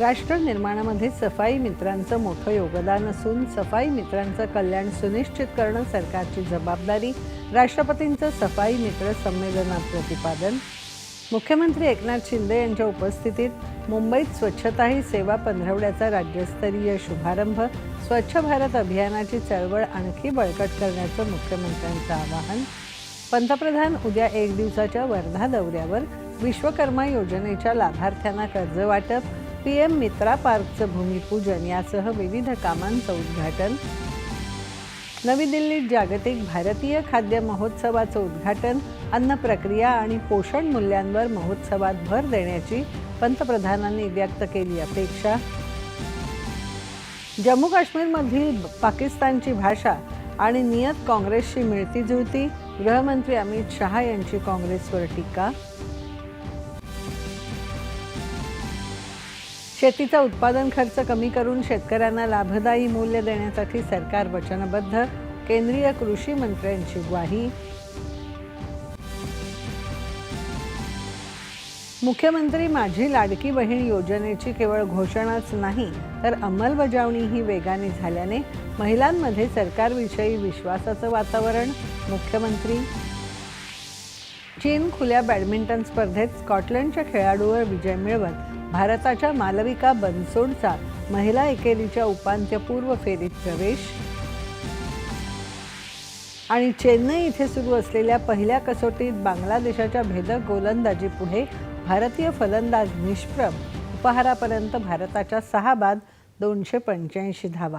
राष्ट्र निर्माणामध्ये सफाई मित्रांचं मोठं योगदान असून सफाई मित्रांचं कल्याण सुनिश्चित करणं सरकारची जबाबदारी. राष्ट्रपतींचं सफाई मित्र संमेलनात प्रतिपादन. मुख्यमंत्री एकनाथ शिंदे यांच्या उपस्थितीत मुंबईत स्वच्छता ही सेवा पंधरवड्याचा राज्यस्तरीय शुभारंभ. स्वच्छ भारत अभियानाची चळवळ आणखी बळकट करण्याचं मुख्यमंत्र्यांचं आवाहन. पंतप्रधान उद्या एक दिवसाच्या वर्धा दौऱ्यावर विश्वकर्मा योजनेच्या लाभार्थ्यांना कर्ज वाटप पी एम मित्रा पार्कचं भूमिपूजन यासह विविध कामांचं उद्घाटन. नवी दिल्लीत जागतिक भारतीय खाद्य महोत्सवाचं उद्घाटन. अन्न प्रक्रिया आणि पोषण मूल्यांवर महोत्सवात भर देण्याची पंतप्रधानांनी व्यक्त केली अपेक्षा. जम्मू काश्मीरमधील पाकिस्तानची भाषा आणि नियत काँग्रेसशी मिळती जुळती गृहमंत्री अमित शहा यांची काँग्रेसवर टीका. शेतीचा उत्पादन खर्च कमी करून शेतकऱ्यांना लाभदायी मूल्य देण्यासाठी सरकार वचनबद्ध. केंद्रीय कृषी मंत्र्यांची ग्वाही. मुख्यमंत्री माझी लाडकी बहीण योजनेची केवळ घोषणाच नाही तर अंमलबजावणीही वेगाने झाल्याने महिलांमध्ये सरकारविषयी विश्वासाचं वातावरण. मुख्यमंत्री चीन खुल्या बॅडमिंटन स्पर्धेत स्कॉटलंडच्या खेळाडूवर विजय मिळवत भारताच्या मालविका बनसोडचा महिला एकेरीच्या उपांत्यपूर्व फेरीत प्रवेश. आणि चेन्नई इथे सुरू असलेल्या पहिल्या कसोटीत बांगलादेशाच्या भेदक गोलंदाजी पुढे भारतीय फलंदाज निष्प्रभ. उपहारापर्यंत भारताच्या सहा बाद दोनशे पंच्याऐंशी धावा.